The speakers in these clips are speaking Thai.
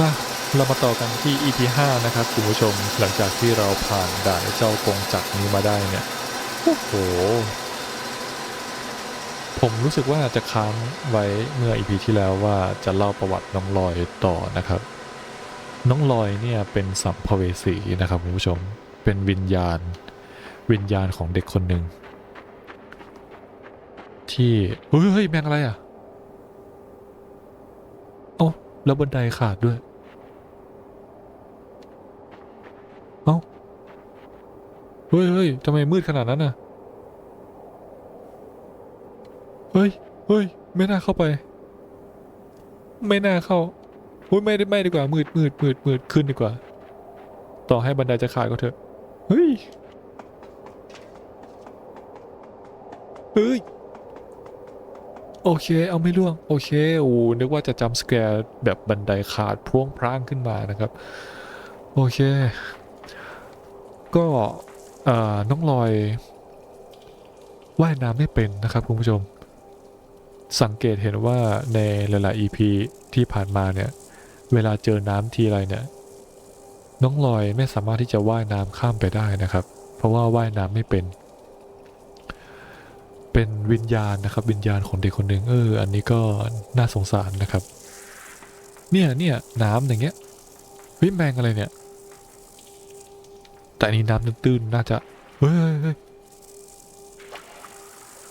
มาเรามาต่อกันที่ EP 5นะครับคุณผู้ชมหลังจากที่เราผ่านด่านเจ้ากงจักรนี้มาได้เนี่ยโอ้โห ผมรู้สึกว่าจะค้างไว้เมื่อ EP ที่แล้วว่าจะเล่าประวัติน้องลอยต่อนะครับ น้องลอยเนี่ยเป็นสัมภเวสีนะครับคุณผู้ชมเป็นวิญญาณ วิญญาณของเด็กคนหนึ่งที่เฮ้ยแมงอะไรอะเอ้า แล้วบันไดขาดด้วย เอ้า เฮ้ยเฮ้ยทำไมมืดขนาดนั้นน่ะ เฮ้ยเฮ้ย ไม่น่าเข้าไป ไม่น่าเข้าอุ้ยไม่ได้ไม่ดีกว่า มืดมืดมืดมืดขึ้นดีกว่า ต่อให้บันไดจะขาดก็เถอะ เฮ้ย เฮ้ย โอเค เอาไม่ล่วง โอเคโอ้นึกว่าจะจำสแกร์แบบบันไดขาดพ่วงพร่างขึ้นมานะครับ โอเค ก็น้องลอยว่ายน้ำไม่เป็นนะครับคุณผู้ชม สังเกตเห็นว่าในหลายๆ EP ที่ผ่านมาเนี่ย เวลาเจอน้ำทีไรเนี่ย น้องลอยไม่สามารถที่จะว่ายน้ำข้ามไปได้นะครับ เพราะว่าว่ายน้ำไม่เป็น เป็นวิญญาณนะครับ วิญญาณของเด็กคนหนึ่งเออ อันนี้ก็น่าสงสารนะครับ เนี่ยเนี่ยน้ำอย่างเงี้ยเฮ้ยแมงอะไรเนี่ย แต่นี้น้ำตื้นๆน่าจะเฮ้ยเฮ้ย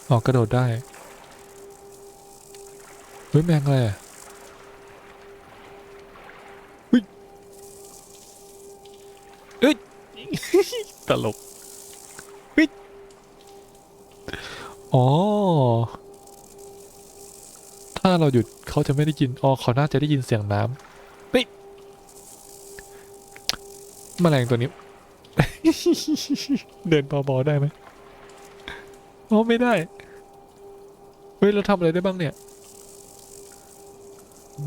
ออกกระโดดได้เฮ้ยแมงอะไรอะเฮ้ยเฮ้ยตลกเฮ้ย อ๋อ ถ้าเราหยุดเขาจะไม่ได้ยิน อ๋อเขาน่าจะได้ยินเสียงน้ำเฮ้ยแมลงตัวนี้ เดินเบาๆได้ไหมอ๋อไม่ได้ เฮ้ย เราทำอะไรได้บ้างเนี่ย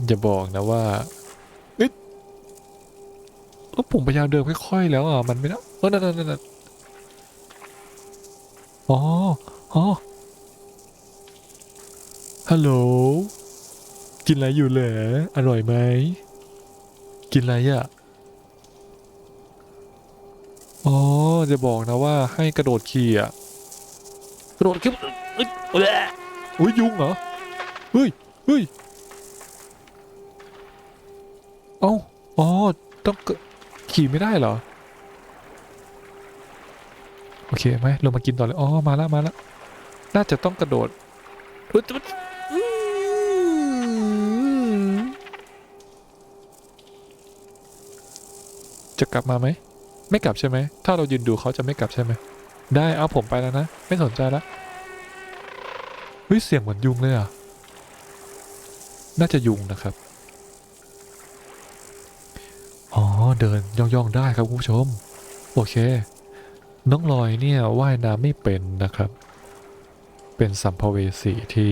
อย่าบอกนะว่าเอ๊ะแล้วผมพยายามเดินค่อยๆแล้วอะ มันไม่ได้เออนั่นนั่นนั่นอ๋อ อ๋อ ฮัลโหล กินอะไรอยู่เหรอ อร่อยไหม กินอะไรอะ อ๋อ จะบอกนะว่าให้กระโดดขี่อะ กระโดดขึ้นเอ้ยเอ้ยอุ้ยยุงเหรอ เฮ้ย เฮ้ย เอ้า อ๋อ ต้องกระขี่ไม่ได้เหรอ โอเคไหมลงมากินต่อเลย อ๋อ มาแล้วมาแล้วน่าจะต้องกระโดด จะกลับมาไหม ไม่กลับใช่ไหม ถ้าเรายืนดูเขาจะไม่กลับใช่ไหม ได้เอาผมไปแล้วนะ ไม่สนใจแล้วเฮ้ยเสียงเหมือนยุงเลยอะ น่าจะยุงนะครับ อ๋อเดินย่องๆได้ครับคุณผู้ชม โอเค น้องลอยเนี่ยว่ายน้ำไม่เป็นนะครับ เป็นสัมภเวสีที่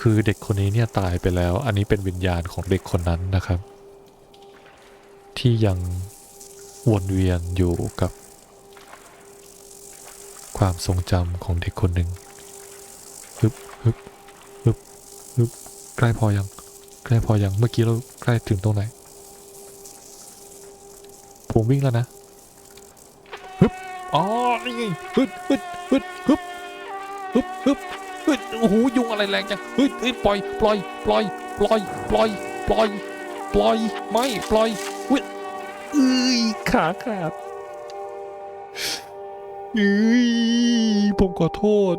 คือเด็กคนนี้เนี่ยตายไปแล้ว อันนี้เป็นวิญญาณของเด็กคนนั้นนะครับ ที่ยังวนเวียนอยู่กับ ความทรงจำของเด็กคนหนึ่งฮึบฮึบฮึบฮึบใกล้พอยัง ใกล้พอยังเมื่อกี้เราใกล้ถึงตรงไหนผมวิ่งแล้วนะฮึบอ๋อนี่ไงฮึดฮึดฮึดฮึบฮึบฮึบฮึดโอ้โหยุงอะไรแรงจังฮึดฮึดปล่อย ปล่อย ปล่อย ปล่อย ปล่อย ปล่อย ปล่อย ไม่ปล่อยฮึดเอ้ยขาขาดเอ้ยผมขอโทษ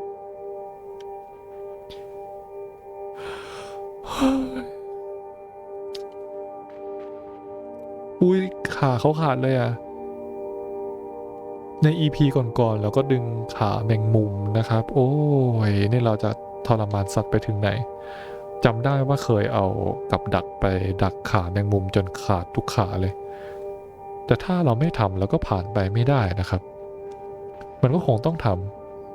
อุ้ยขาเขาขาดเลยอะ ใน EP ก่อนๆเราก็ดึงขาแมงมุมนะครับ โอ้ย นี่เราจะทรมานสัตว์ไปถึงไหน จำได้ว่าเคยเอากับดักไปดักขาแมงมุมจนขาดทุกขาเลย แต่ถ้าเราไม่ทำเราก็ผ่านไปไม่ได้นะครับ มันก็คงต้องท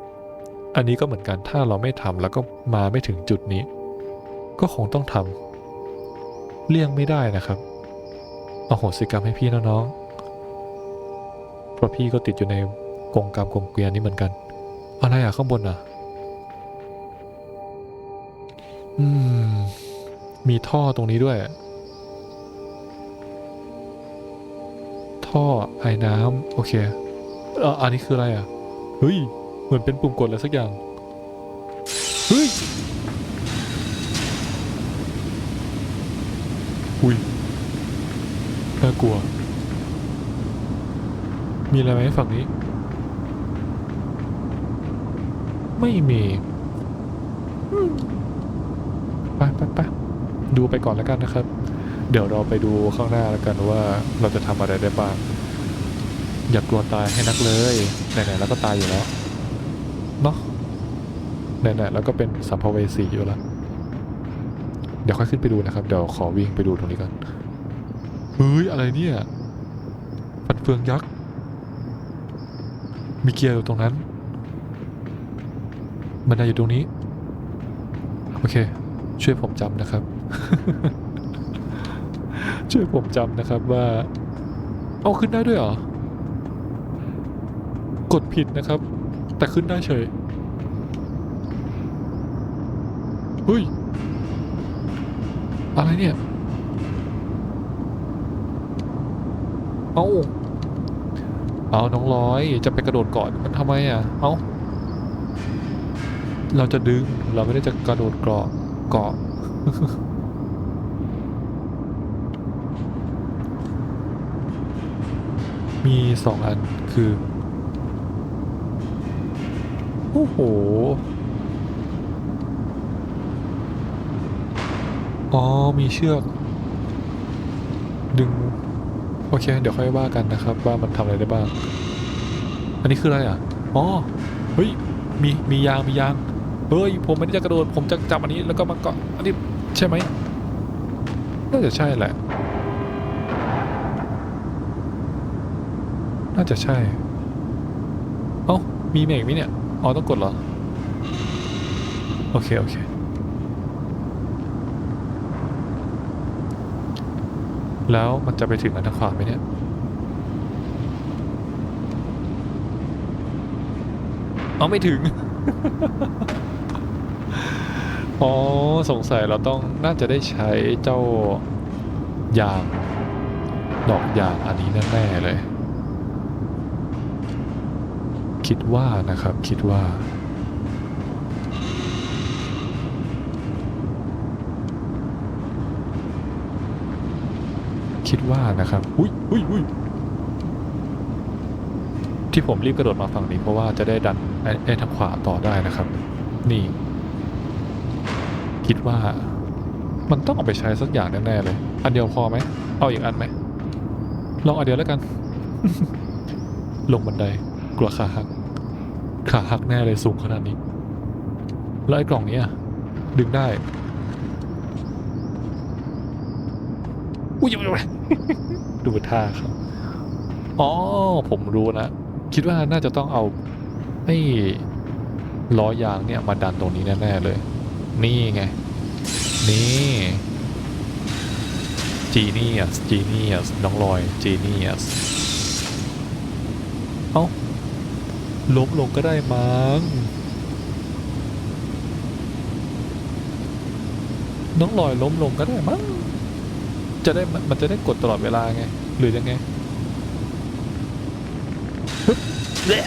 ำอันนี้ก็เหมือนกันถ้าเราไม่ทำแล้วก็มาไม่ถึงจุดนี้ ก็คงต้องทำเลี่ยงไม่ได้นะครับเอาโหสิกรรมให้พี่น้องเพราะพี่ก็ติดอยู่ในกรงกรรมกรงเกวียนนี้เหมือนกัน อะไรอะข้างบนอะ อืม มีท่อตรงนี้ด้วย ท่อไอ้น้ำโอเคเอออันนี้คืออะไรอะ เฮ้ย เหมือนเป็นปุ่มกดอะไรสักอย่าง เฮ้ยอุ้ยน่ากลัว มีอะไรไหมฝั่งนี้ ไม่มีอืม ไปไปไปดูไปก่อนแล้วกันนะครับ เดี๋ยวเราไปดูข้างหน้าแล้วกันว่าเราจะทำอะไรได้บ้าง อย่ากลัวตายให้นักเลยไหนๆแล้วก็ตายอยู่แล้วเนาะไหนๆแล้วก็เป็นสัมภเวสีอยู่แล้วเดี๋ยวค่อยขึ้นไปดูนะครับ เดี๋ยวขอวิ่งไปดูตรงนี้ก่อนเฮ้ยอะไรเนี่ยฟันเฟืองยักษ์มีเกียร์อยู่ตรงนั้นบันไดอยู่ตรงนี้ โอเค ช่วยผมจำนะครับ ช่วยผมจำนะครับว่าเอาขึ้นได้ด้วยเหรอ กดผิดนะครับ แต่ขึ้นได้เฉยเฮ้ย อะไรเนี่ย เอาเอาน้องร้อยจะไปกระโดดเกาะมันทำไมอะ เอาเราจะดึงเราไม่ได้จะกระโดดเกาะ เกาะ มีสองอันคือ โอ้โห อ๋อ มีเชือก ดึง โอเค เดี๋ยวค่อยว่ากันนะครับ ว่ามันทำอะไรได้บ้าง อันนี้คืออะไรอะ อ๋อ เฮ้ย มี มียาง มียาง เฮ้ยผมไม่ได้จะกระโดดผมจะจับอันนี้แล้วก็มาเกาะอันนี้ใช่ไหมน่าจะใช่แหละ น่าจะใช่ เอ้ามีเมกไหมเนี่ยอ๋อต้องกดเหรอ โอเค โอเค แล้วมันจะไปถึงอันทางขวาไหมเนี่ยเอาไม่ถึง อ๋อ สงสัยเราต้องน่าจะได้ใช้เจ้ายาง ดอกยางอันนี้แน่ๆเลย คิดว่านะครับคิดว่าคิดว่านะครับ อุ้ยอุ้ยอุ้ยที่ผมรีบกระโดดมาฝั่งนี้เพราะว่าจะได้ดันไอ้ไอ้ทางขวาต่อได้นะครับ นี่ คิดว่า มันต้องเอาไปใช้สักอย่างแน่ๆเลย อันเดียวพอไหม เอาอีกอันไหม ลองอันเดียวแล้วกัน ลงบันได กลัวขาหัก ขาหักแน่เลยสูงขนาดนี้ แล้วไอ้กล่องนี้ดึงได้ อุ้ยดูท่าครับ อ๋อ ผมรู้นะ คิดว่าน่าจะต้องเอาไอ้ล้อยางเนี่ยมาดันตรงนี้แน่ๆเลย นี่ไง นี่จีเนียสจีเนียสน้องลอยจีเนียสเอ้าล้มลงก็ได้มั้งน้องลอยล้มลงก็ได้มั้ง จะได้มันมันจะได้กดตลอดเวลาไง หรือยังไงฮึบแหละ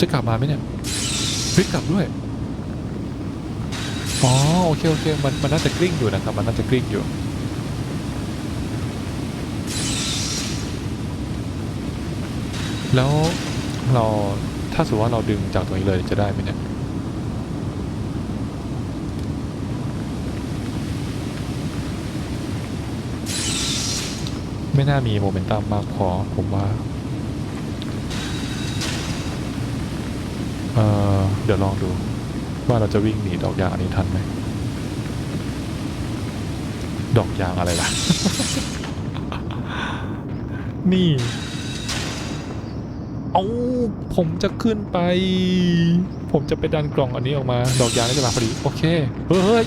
จะกลับมาไหมเนี่ยเฮ้ยกลับด้วย อ๋อโอเคโอเคมันมันน่าจะกลิ้งอยู่นะครับ มันน่าจะกลิ้งอยู่แล้วเราถ้าสมมติว่าเราดึงจากตรงนี้เลยจะได้ไหมเนี่ย ไม่น่ามีโมเมนตัมมากพอผมว่า เออเดี๋ยวลองดู ว่าเราจะวิ่งหนีดอกยางอันนี้ทันไหม ดอกยางอะไรล่ะ นี่ เอาผมจะขึ้นไป ผมจะไปดันกล่องอันนี้ออกมา ดอกยางนี่จะมาพอดี โอเค เฮ้ย เฮ้ย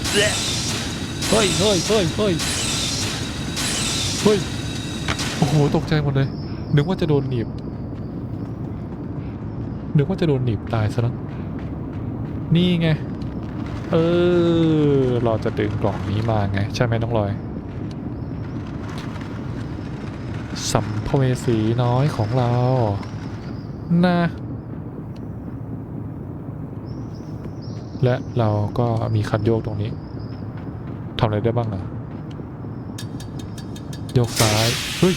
เฮ้ย เฮ้ย เฮ้ย เฮ้ย เฮ้ย โอ้โห ตกใจหมดเลย นึกว่าจะโดนหนีบ นึกว่าจะโดนหนีบตายซะแล้วนี่ไง เออ เราจะดึงกล่องนี้มาไง ใช่ไหมน้องลอย สัมภเวสีน้อยของเรา นะและเราก็มีคันโยกตรงนี้ทำอะไรได้บ้างอะโยกซ้าย เฮ้ย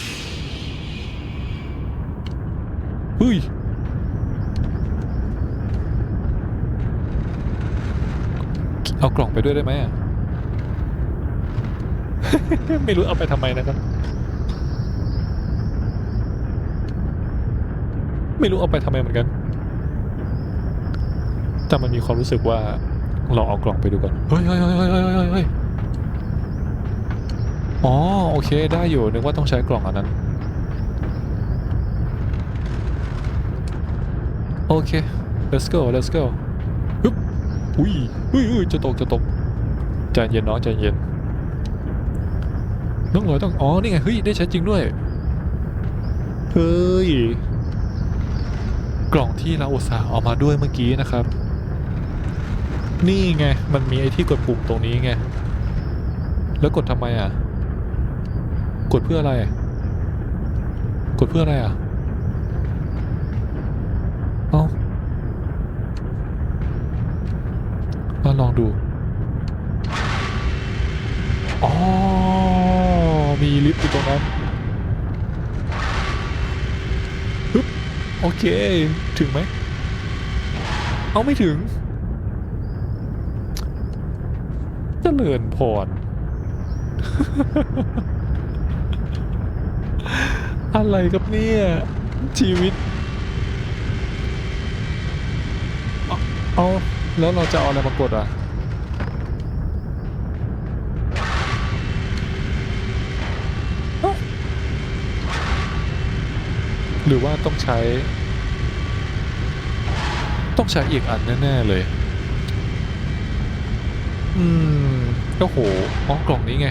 เฮ้ย เอากล่องไปด้วยได้ไหมอะ ไม่รู้เอาไปทำไมนะครับ ไม่รู้เอาไปทำไมเหมือนกัน แต่มันมีความรู้สึกว่าเราเอากล่องไปดูก่อน เฮ้ยเฮ้ยเฮ้ยเฮ้ยเฮ้ยเฮ้ยอ๋อโอเคได้อยู่นึกว่าต้องใช้กล่องอันนั้น โอเค let's go let's go อุ้ยอุ้ยอุ้ยจะตกจะตกใจเย็นน้องใจเย็นน้องลอยต้องอ๋อนี่ไงเฮ้ยได้ใช้จริงด้วยเฮ้ยกล่องที่เราอุตส่าห์เอามาด้วยเมื่อกี้นะครับ นี่ไงมันมีไอ้ที่กดปุ่มตรงนี้ไงแล้วกดทำไมอะ กดเพื่ออะไร กดเพื่ออะไรอะ เอ้ามาล องดู อ๋อ มีลิฟต์อยู่ตรงนั้นฮึบโอเค ถึงไหม เอาไม่ถึงเจริญพร อะไรครับเนี่ย ชีวิต เอา แล้วเราจะเอาอะไรมากดอะ หรือว่าต้องใช้ ต้องใช้อีกอันแน่ ๆ เลย อืมโอ้โหอ๋อกล่องนี้ไง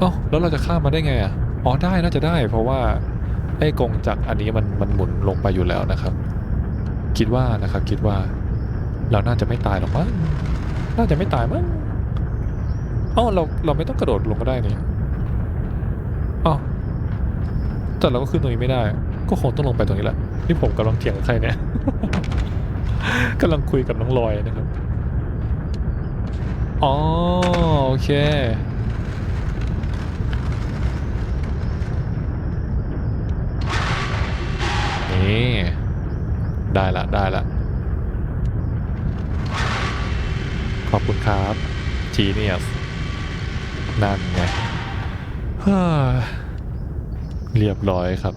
อ้าแล้วเราจะข้ามมาได้ไงอะอ๋อได้น่าจะได้ เพราะว่าไอ้กงจักอันนี้มันมันหมุนลงไปอยู่แล้วนะครับ คิดว่านะครับ คิดว่า เราน่าจะไม่ตายหรอกมั้งน่าจะไม่ตายมั้งอ้าเราเราไม่ต้องกระโดดลงก็ได้นี่อ้าแต่เราก็ขึ้นตรงนี้ไม่ได้ ก็คงต้องลงไปตรงนี้แหละนี่ผมกำลังเถียงกับใครเนี่ยกำลังคุยกับน้องลอยนะครับ อ๋อโอเค นี่ ได้ละได้ละ ขอบคุณครับ Genius นั่นไงเรียบร้อยครับ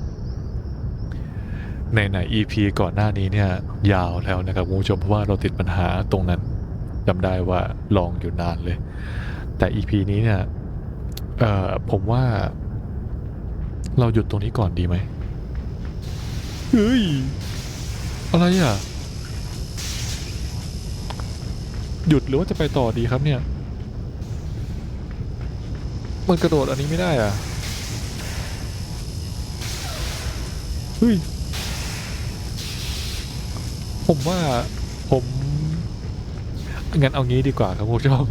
ในไหน EP ก่อนหน้านี้เนี่ยยาวแล้วนะครับคุณผู้ชมเพราะว่าเราติดปัญหาตรงนั้นจำได้ว่าลองอยู่นานเลย แต่ EP นี้เนี่ยเอ่อผมว่า เราหยุดตรงนี้ก่อนดีไหมเฮ้ย อะไรอะ หยุดหรือว่าจะไปต่อดีครับเนี่ย มันกระโดดอันนี้ไม่ได้อะ เฮ้ย ผมว่าผมงั้นเอางี้ดีกว่าครับคุณผู้ชม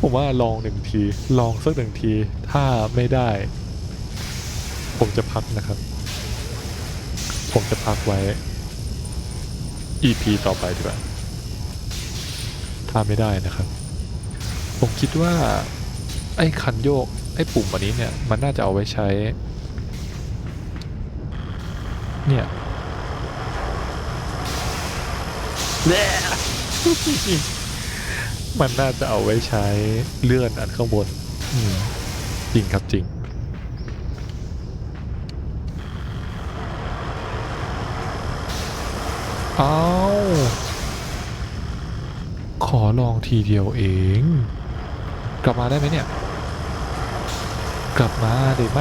ผมว่าลองหนึ่งที ลองสักหนึ่งที ถ้าไม่ได้ ผมจะพักนะครับ ผมจะพักไว้ EP ต่อไปดีกว่า ถ้าไม่ได้นะครับ ผมคิดว่า ไอ้คันโยก ไอ้ปุ่มอันนี้เนี่ย มันน่าจะเอาไว้ใช้ เนี่ย มันน่าจะเอาไว้ใช้เลื่อนอันข้างบนจริงครับจริง เอาขอลองทีเดียวเอง กลับมาได้ไหมเนี่ย กลับมาได้ไหม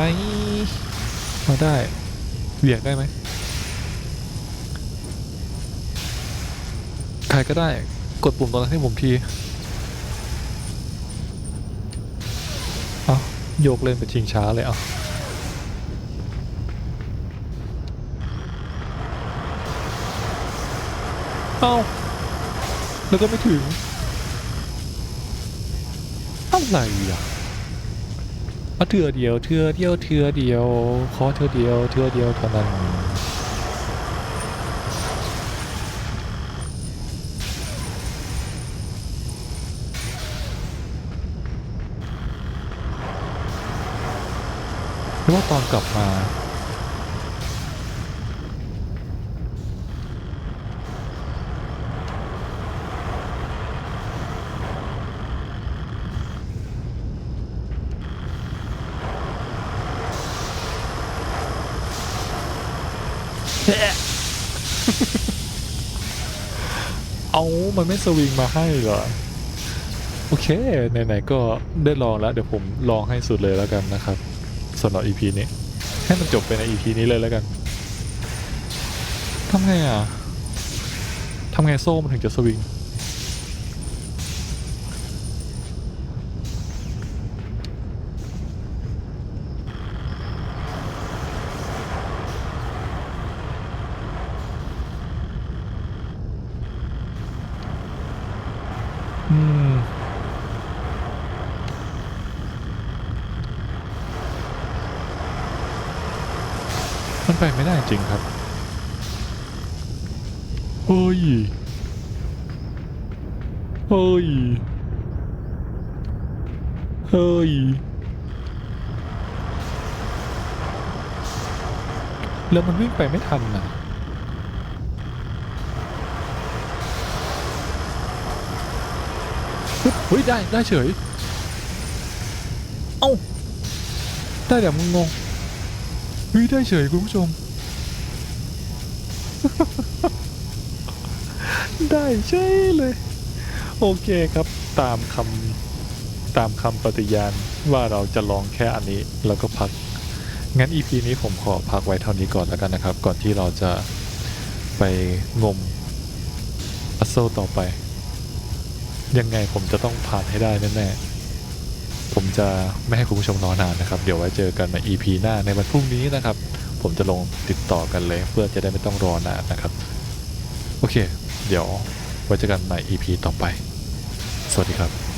มาได้เบี่ยงได้ไหม ใค รก็ได้ กดปุ่มตรงนั้นให้ผมทีเอาโยกเล่นไปชิงช้าเลยเอาเอาแล้วก็ไม่ถึงอะไรอะเอาเถื่อเดียวเถื่อเดียวเถื่อเดียว ขอเถื่อเดียวเถื่อเดียวเท่านั้น ห รือว่าตอนกลับมา เอามันไม่สวิงมาให้เหรอ โอเค ไหน ๆ ก็ได้ลองแล้ว เดี๋ยวผมลองให้สุดเลยแล้วกันนะครับ สำหรับ EP นี้ ให้มันจบไปใน EP นี้เลยแล้วกันทำไงอะทำไงโซ่มันถึงจะสวิง อืม มันไปไม่ได้ จริงครับเฮ้ยเฮ้ยเฮ้ยแล้วมันวิ่งไปไม่ทันนะเฮ้ยได้ได้เฉย เอ้า ได้แต่มึงงงเฮ้ยได้เฉยคุณผู้ชม ได้ใช่เลย โอเคครับตามคำตามคำปฏิญาณว่าเราจะลองแค่อันนี้แล้วก็พัก งั้น EP นี้ผมขอพักไว้เท่านี้ก่อนแล้วกันนะครับ ก่อนที่เราจะไปงมอัสโซต่อไป ยังไงผมจะต้องผ่านให้ได้แน่ๆผมจะไม่ให้คุณผู้ชมรอนานนะครับ เดี๋ยวไว้เจอกันใน EP หน้าในวันพรุ่งนี้นะครับ ผมจะลงติดต่อกันเลยเพื่อจะได้ไม่ต้องรอนานนะครับ โอเค เดี๋ยวไว้เจอกันใหม่ EP ต่อไป สวัสดีครับ